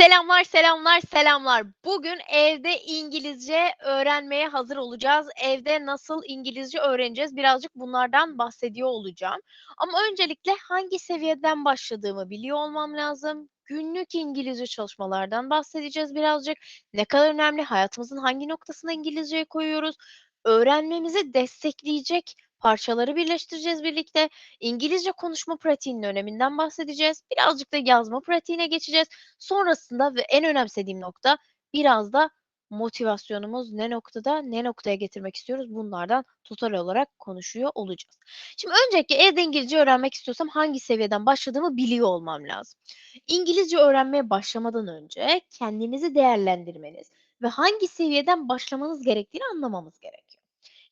Selamlar, selamlar, selamlar. Bugün evde İngilizce öğrenmeye hazır olacağız. Evde nasıl İngilizce öğreneceğiz? Birazcık bunlardan bahsediyor olacağım. Ama öncelikle hangi seviyeden başladığımı biliyor olmam lazım. Günlük İngilizce çalışmalardan bahsedeceğiz birazcık. Ne kadar önemli, hayatımızın hangi noktasına İngilizceyi koyuyoruz? Öğrenmemizi destekleyecek parçaları birleştireceğiz birlikte. İngilizce konuşma pratiğinin öneminden bahsedeceğiz. Birazcık da yazma pratiğine geçeceğiz. Sonrasında ve en önemsediğim nokta biraz da motivasyonumuz ne noktada, ne noktaya getirmek istiyoruz bunlardan total olarak konuşuyor olacağız. Şimdi öncelikle evde İngilizce öğrenmek istiyorsam hangi seviyeden başladığımı biliyor olmam lazım. İngilizce öğrenmeye başlamadan önce kendinizi değerlendirmeniz ve hangi seviyeden başlamanız gerektiğini anlamamız gerekiyor.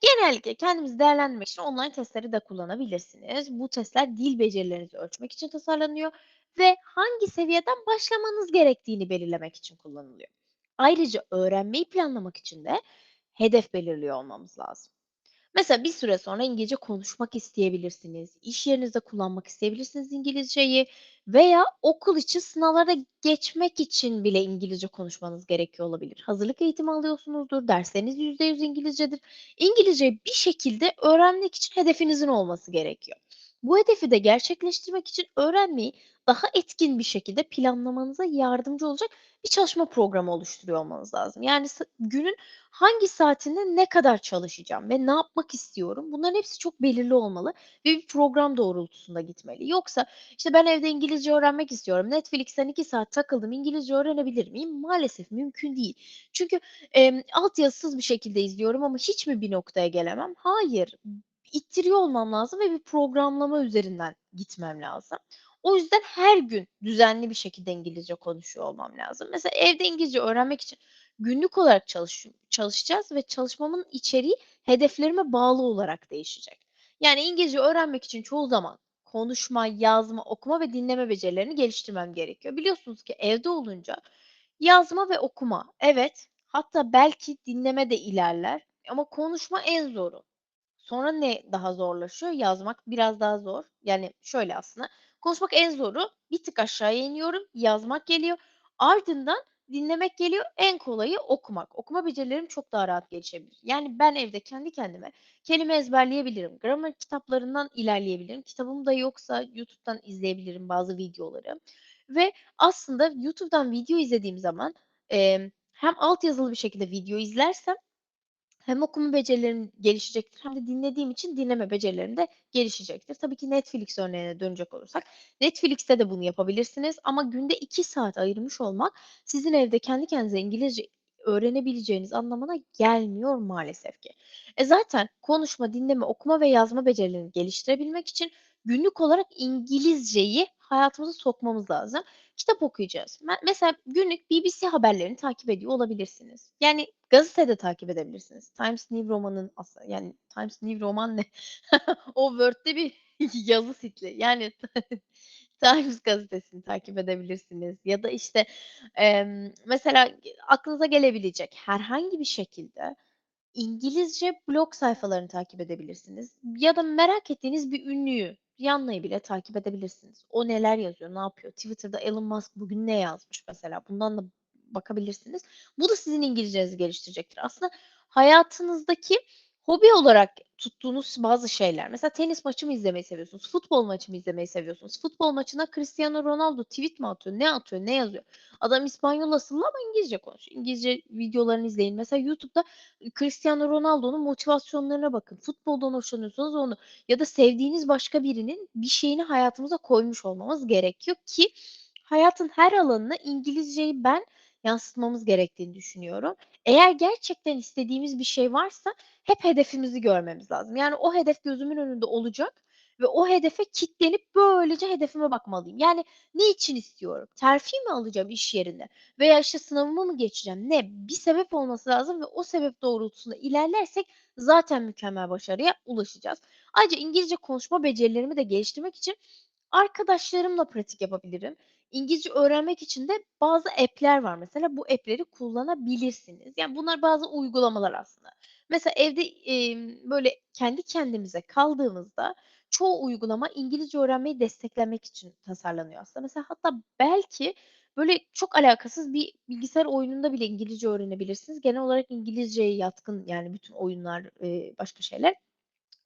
Genellikle kendimizi değerlendirmek için online testleri de kullanabilirsiniz. Bu testler dil becerilerinizi ölçmek için tasarlanıyor ve hangi seviyeden başlamanız gerektiğini belirlemek için kullanılıyor. Ayrıca öğrenmeyi planlamak için de hedef belirliyor olmamız lazım. Mesela bir süre sonra İngilizce konuşmak isteyebilirsiniz. İş yerinizde kullanmak isteyebilirsiniz İngilizceyi veya okul için sınavlarda geçmek için bile İngilizce konuşmanız gerekiyor olabilir. Hazırlık eğitimi alıyorsunuzdur, dersleriniz %100 İngilizcedir. İngilizceyi bir şekilde öğrenmek için hedefinizin olması gerekiyor. Bu hedefi de gerçekleştirmek için öğrenmeyi daha etkin bir şekilde planlamanıza yardımcı olacak bir çalışma programı oluşturuyor olmanız lazım. Yani günün hangi saatinde ne kadar çalışacağım ve ne yapmak istiyorum? Bunların hepsi çok belirli olmalı ve bir program doğrultusunda gitmeli. Yoksa, işte, ben evde İngilizce öğrenmek istiyorum, Netflix'ten 2 saat takıldım, İngilizce öğrenebilir miyim? Maalesef mümkün değil. Çünkü, emm, altyazısız bir şekilde izliyorum ama hiç mi bir noktaya gelemem? Hayır. İttiriyor olmam lazım ve bir programlama üzerinden gitmem lazım. O yüzden her gün düzenli bir şekilde İngilizce konuşuyor olmam lazım. Mesela evde İngilizce öğrenmek için günlük olarak çalış çalışacağız ve çalışmamın içeriği hedeflerime bağlı olarak değişecek. Yani İngilizce öğrenmek için çoğu zaman konuşma, yazma, okuma ve dinleme becerilerini geliştirmem gerekiyor. Biliyorsunuz ki evde olunca yazma ve okuma, evet, hatta belki dinleme de ilerler ama konuşma en zoru. Sonra ne daha zorlaşıyor? Yazmak biraz daha zor. Yani şöyle aslında, konuşmak en zoru, bir tık aşağıya iniyorum, yazmak geliyor. Ardından dinlemek geliyor, en kolayı okumak. Okuma becerilerim çok daha rahat gelişebilir. Yani ben evde kendi kendime kelime ezberleyebilirim. Gramer kitaplarından ilerleyebilirim. Kitabım da yoksa YouTube'dan izleyebilirim bazı videoları ve aslında YouTube'dan video izlediğim zaman, emm, hem alt yazılı bir şekilde video izlersem hem okuma becerilerim gelişecektir hem de dinlediğim için dinleme becerilerim de gelişecektir. Tabii ki Netflix örneğine dönecek olursak, Netflix'te de bunu yapabilirsiniz ama günde 2 saat ayırmış olmak sizin evde kendi kendinize İngilizce öğrenebileceğiniz anlamına gelmiyor maalesef ki. E, zaten konuşma, dinleme, okuma ve yazma becerilerini geliştirebilmek için günlük olarak İngilizceyi hayatımıza sokmamız lazım. Kitap okuyacağız. Me mesela günlük BBC haberlerini takip ediyor olabilirsiniz. Yani gazete de takip edebilirsiniz. Times New Roman'ın aslında yani Times New Roman ne? O Word'de bir yazı stili. Yani Times gazetesini takip edebilirsiniz ya da, işte, emm, mesela aklınıza gelebilecek herhangi bir şekilde İngilizce blog sayfalarını takip edebilirsiniz ya da merak ettiğiniz bir ünlüyü, Rihanna'yı bile takip edebilirsiniz. O neler yazıyor, ne yapıyor? Twitter'da Elon Musk bugün ne yazmış mesela? Bundan da bakabilirsiniz. Bu da sizin İngilizcenizi geliştirecektir. Aslında hayatınızdaki hobi olarak tuttuğunuz bazı şeyler. Mesela tenis maçı mı izlemeyi seviyorsunuz? Futbol maçı mı izlemeyi seviyorsunuz? Futbol maçına Cristiano Ronaldo tweet mi atıyor? Ne atıyor? Ne yazıyor? Adam İspanyol asıllı ama İngilizce konuşuyor. İngilizce videolarını izleyin. Mesela YouTube'da Cristiano Ronaldo'nun motivasyonlarına bakın. Futboldan hoşlanıyorsanız onu ya da sevdiğiniz başka birinin bir şeyini hayatımıza koymuş olmamız gerekiyor ki hayatın her alanına İngilizceyi ben yansıtmamız gerektiğini düşünüyorum. Eğer gerçekten istediğimiz bir şey varsa hep hedefimizi görmemiz lazım. Yani o hedef gözümün önünde olacak ve o hedefe kitlenip böylece hedefime bakmalıyım. Yani ne için istiyorum? Terfi mi alacağım iş yerinde veya, işte, sınavımı mı geçeceğim? Ne? Bir sebep olması lazım ve o sebep doğrultusunda ilerlersek zaten mükemmel başarıya ulaşacağız. Ayrıca İngilizce konuşma becerilerimi de geliştirmek için arkadaşlarımla pratik yapabilirim. İngilizce öğrenmek için de bazı app'ler var mesela. Bu app'leri kullanabilirsiniz. Yani bunlar bazı uygulamalar aslında. Mesela evde, emm, böyle kendi kendimize kaldığımızda çoğu uygulama İngilizce öğrenmeyi desteklemek için tasarlanıyor aslında. Mesela hatta belki böyle çok alakasız bir bilgisayar oyununda bile İngilizce öğrenebilirsiniz. Genel olarak İngilizceye yatkın yani bütün oyunlar, eee, başka şeyler.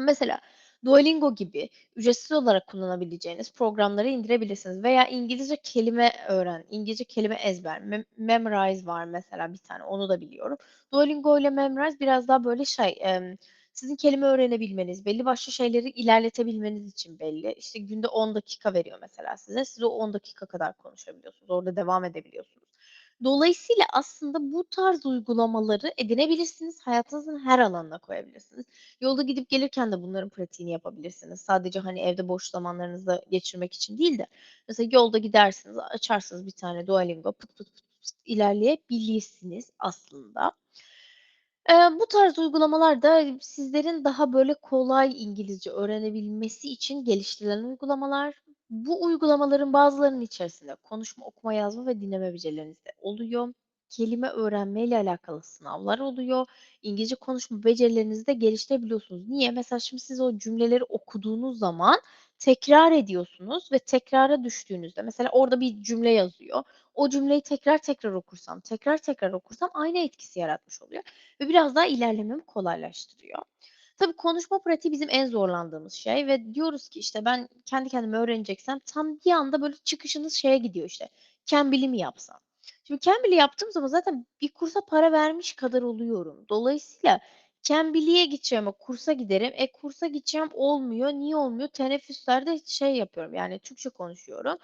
Mesela Duolingo gibi ücretsiz olarak kullanabileceğiniz programları indirebilirsiniz veya İngilizce kelime öğren, İngilizce kelime ezber, Mem Memrise var mesela bir tane, onu da biliyorum. Duolingo ile Memrise biraz daha böyle şey, emm, sizin kelime öğrenebilmeniz, belli başlı şeyleri ilerletebilmeniz için belli. İşte günde 10 dakika veriyor mesela size. Siz o 10 dakika kadar konuşabiliyorsunuz. Orada devam edebiliyorsunuz. Dolayısıyla aslında bu tarz uygulamaları edinebilirsiniz. Hayatınızın her alanına koyabilirsiniz. Yolda gidip gelirken de bunların pratiğini yapabilirsiniz. Sadece, hani, evde boş zamanlarınızı geçirmek için değil de mesela yolda gidersiniz, açarsınız bir tane Duolingo, pıt pıt pıt ilerleyebilirsiniz aslında. Eee, bu tarz uygulamalar da sizlerin daha böyle kolay İngilizce öğrenebilmesi için geliştirilen uygulamalar. Bu uygulamaların bazılarının içerisinde konuşma, okuma, yazma ve dinleme becerileriniz de oluyor. Kelime öğrenmeyle alakalı sınavlar oluyor. İngilizce konuşma becerilerinizi de geliştirebiliyorsunuz. Niye? Mesela şimdi siz o cümleleri okuduğunuz zaman tekrar ediyorsunuz ve tekrara düştüğünüzde mesela orada bir cümle yazıyor. O cümleyi tekrar tekrar okursam, tekrar tekrar okursam aynı etkisi yaratmış oluyor ve biraz daha ilerlememi kolaylaştırıyor. Tabii konuşma pratiği bizim en zorlandığımız şey ve diyoruz ki işte ben kendi kendime öğreneceksem tam bir anda böyle çıkışınız şeye gidiyor işte. Cambly'i mi yapsam? Şimdi Cambly yaptığım zaman zaten bir kursa para vermiş kadar oluyorum. Dolayısıyla Cambly'ye gideceğime kursa giderim. E kursa gideceğim olmuyor. Niye olmuyor? Teneffüslerde şey yapıyorum yani Türkçe konuşuyorum.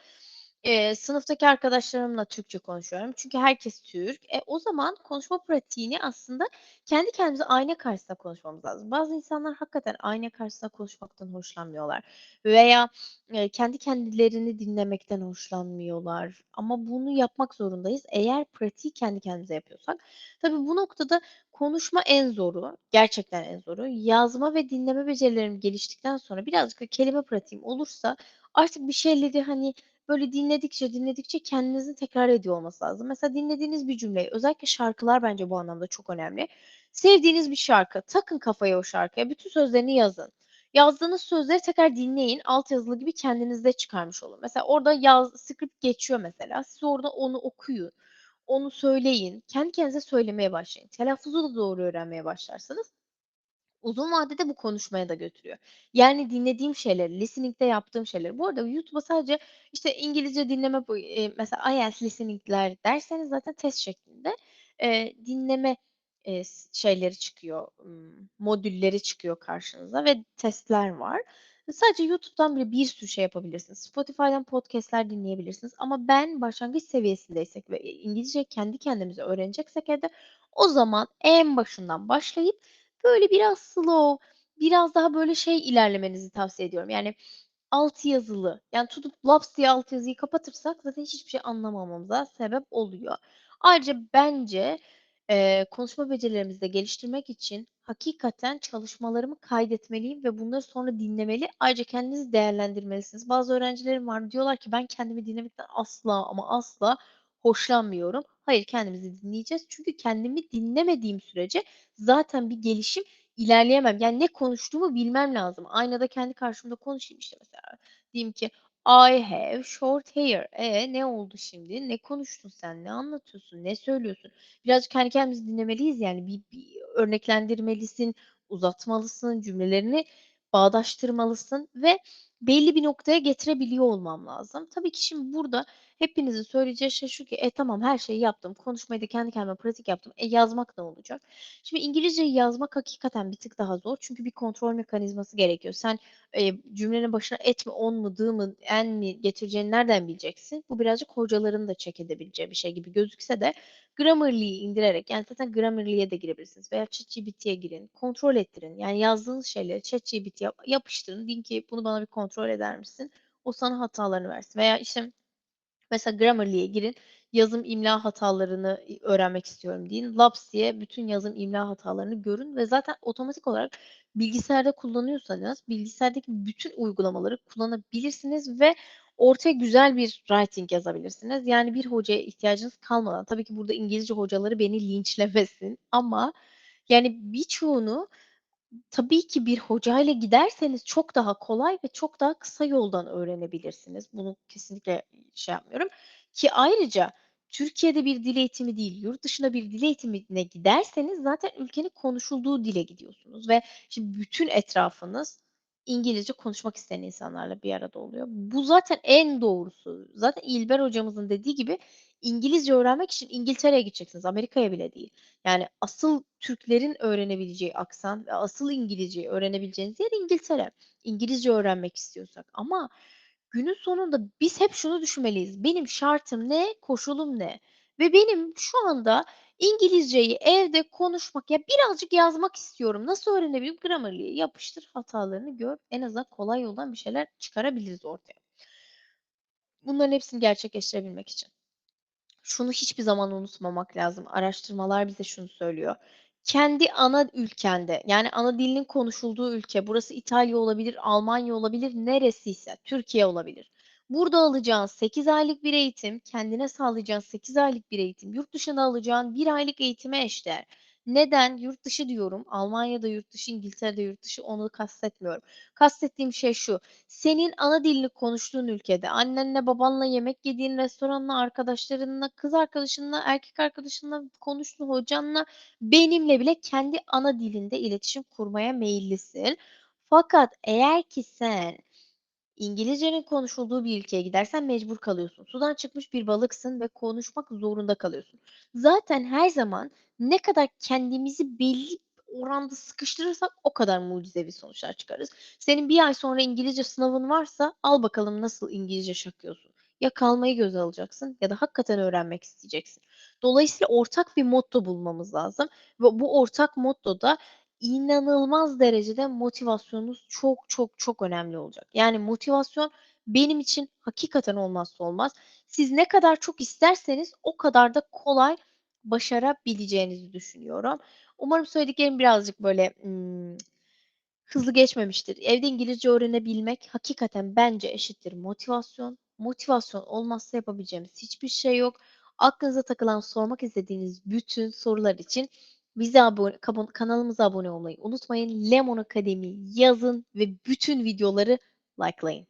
Eee, sınıftaki arkadaşlarımla Türkçe konuşuyorum. Çünkü herkes Türk. E, o zaman konuşma pratiğini aslında kendi kendimize ayna karşısında konuşmamız lazım. Bazı insanlar hakikaten ayna karşısında konuşmaktan hoşlanmıyorlar veya, eee, kendi kendilerini dinlemekten hoşlanmıyorlar ama bunu yapmak zorundayız eğer pratiği kendi kendimize yapıyorsak. Tabii bu noktada konuşma en zoru, gerçekten en zoru. Yazma ve dinleme becerilerim geliştikten sonra birazcık kelime pratiğim olursa artık bir şeyleri, hani, böyle dinledikçe, dinledikçe kendinizin tekrar ediyor olması lazım. Mesela dinlediğiniz bir cümleyi, özellikle şarkılar bence bu anlamda çok önemli. Sevdiğiniz bir şarkı, takın kafayı o şarkıya, bütün sözlerini yazın. Yazdığınız sözleri tekrar dinleyin, altyazılı gibi kendinizde çıkarmış olun. Mesela orada yaz script geçiyor mesela, siz orada onu okuyun, onu söyleyin, kendi kendinize söylemeye başlayın. Telaffuzu da doğru öğrenmeye başlarsanız Uzun vadede bu konuşmaya da götürüyor. Yani dinlediğim şeyleri, listening'de yaptığım şeyleri Bu arada YouTube'a sadece, işte, İngilizce dinleme mesela IELTS listening'ler derseniz zaten test şeklinde, eee, dinleme, s şeyleri çıkıyor, modülleri çıkıyor karşınıza ve testler var. Sadece YouTube'dan bile bir sürü şey yapabilirsiniz. Spotify'dan podcast'ler dinleyebilirsiniz ama ben başlangıç seviyesindeysek ve, eee, İngilizceyi kendi kendimize öğreneceksek evde o zaman en başından başlayıp Böyle biraz slow, biraz daha böyle şey ilerlemenizi tavsiye ediyorum. Yani altı yazılı, yani tutup laps diye altyazıyı kapatırsak zaten hiçbir şey anlamamamıza sebep oluyor. Ayrıca bence, eee, konuşma becerilerimizi de geliştirmek için hakikaten çalışmalarımı kaydetmeliyim ve bunları sonra dinlemeli. Ayrıca kendinizi değerlendirmelisiniz. Bazı öğrencilerim var, diyorlar ki ben kendimi dinlemekten asla ama asla hoşlanmıyorum. Hayır, kendimizi dinleyeceğiz. Çünkü kendimi dinlemediğim sürece zaten bir gelişim ilerleyemem. Yani ne konuştuğumu bilmem lazım. Aynada kendi karşımda konuşayım işte mesela. Diyeyim ki I have short hair. E ne oldu şimdi? Ne konuştun sen? Ne anlatıyorsun? Ne söylüyorsun? Birazcık kendi kendimizi dinlemeliyiz yani. Bir, bir örneklendirmelisin, uzatmalısın, cümlelerini bağdaştırmalısın ve belli bir noktaya getirebiliyor olmam lazım. Tabii ki şimdi burada hepinizin söyleyeceği şey şu ki, "E, tamam her şeyi yaptım. Konuşmayı da kendi kendime pratik yaptım. E, yazmak ne olacak?" Şimdi İngilizceyi yazmak hakikaten bir tık daha zor. Çünkü bir kontrol mekanizması gerekiyor. Sen, eee, cümlenin başına et mi, on mu, dı mı, en mi getireceğini nereden bileceksin? Bu birazcık hocaların da check edebileceği bir şey gibi gözükse de Grammarly'yi indirerek, yani zaten Grammarly'ye de girebilirsiniz veya ChatGPT'ye girin, kontrol ettirin. Yani yazdığınız şeyleri ChatGPT'ye yapıştırın. Deyin ki bunu bana bir kontrol eder misin? O sana hatalarını versin veya işte mesela Grammarly'ye girin, yazım imla hatalarını öğrenmek istiyorum deyin. Laps diye bütün yazım imla hatalarını görün ve zaten otomatik olarak bilgisayarda kullanıyorsanız bilgisayardaki bütün uygulamaları kullanabilirsiniz ve ortaya güzel bir writing yazabilirsiniz. Yani bir hocaya ihtiyacınız kalmadan tabii ki burada İngilizce hocaları beni linçlemesin ama yani birçoğunu tabii ki bir hocayla giderseniz çok daha kolay ve çok daha kısa yoldan öğrenebilirsiniz. Bunu kesinlikle şey yapmıyorum. Ki ayrıca Türkiye'de bir dil eğitimi değil, yurt dışında bir dil eğitimine giderseniz zaten ülkenin konuşulduğu dile gidiyorsunuz ve şimdi bütün etrafınız İngilizce konuşmak isteyen insanlarla bir arada oluyor. Bu zaten en doğrusu. Zaten İlber hocamızın dediği gibi İngilizce öğrenmek için İngiltere'ye gideceksiniz, Amerika'ya bile değil. Yani asıl Türklerin öğrenebileceği aksan ve asıl İngilizceyi öğrenebileceğiniz yer İngiltere. İngilizce öğrenmek istiyorsak ama günün sonunda biz hep şunu düşünmeliyiz. Benim şartım ne, koşulum ne? Ve benim şu anda İngilizceyi evde konuşmak ya birazcık yazmak istiyorum. Nasıl öğrenebilirim? Grammarly'e yapıştır, hatalarını gör. En azından kolay yoldan bir şeyler çıkarabiliriz ortaya. Bunların hepsini gerçekleştirebilmek için. Şunu hiçbir zaman unutmamak lazım. Araştırmalar bize şunu söylüyor. Kendi ana ülkende, yani ana dilinin konuşulduğu ülke, burası İtalya olabilir, Almanya olabilir, neresiyse, Türkiye olabilir. Burada alacağın 8 aylık bir eğitim, kendine sağlayacağın 8 aylık bir eğitim, yurt dışında alacağın 1 aylık eğitime eşdeğer. Neden? Yurt dışı diyorum. Almanya'da yurt dışı, İngiltere'de yurt dışı onu kastetmiyorum. Kastettiğim şey şu. Senin ana dilini konuştuğun ülkede annenle babanla yemek yediğin restoranla arkadaşlarınla kız arkadaşınla erkek arkadaşınla konuştuğun hocanla benimle bile kendi ana dilinde iletişim kurmaya meyillisin. Fakat eğer ki sen İngilizcenin konuşulduğu bir ülkeye gidersen mecbur kalıyorsun. Sudan çıkmış bir balıksın ve konuşmak zorunda kalıyorsun. Zaten her zaman ne kadar kendimizi belli oranda sıkıştırırsak o kadar mucizevi sonuçlar çıkarız. Senin bir ay sonra İngilizce sınavın varsa al bakalım nasıl İngilizce şakıyorsun. Ya kalmayı göze alacaksın ya da hakikaten öğrenmek isteyeceksin. Dolayısıyla ortak bir motto bulmamız lazım ve bu ortak mottoda inanılmaz derecede motivasyonunuz çok çok çok önemli olacak. Yani motivasyon benim için hakikaten olmazsa olmaz. Siz ne kadar çok isterseniz o kadar da kolay başarabileceğinizi düşünüyorum. Umarım söylediklerim birazcık böyle ımm, hızlı geçmemiştir. Evde İngilizce öğrenebilmek hakikaten bence eşittir motivasyon. Motivasyon olmazsa yapabileceğimiz hiçbir şey yok. Aklınıza takılan, sormak istediğiniz bütün sorular için bize abone kanalımıza abone olmayı unutmayın. Lemon Akademi yazın ve bütün videoları like'layın.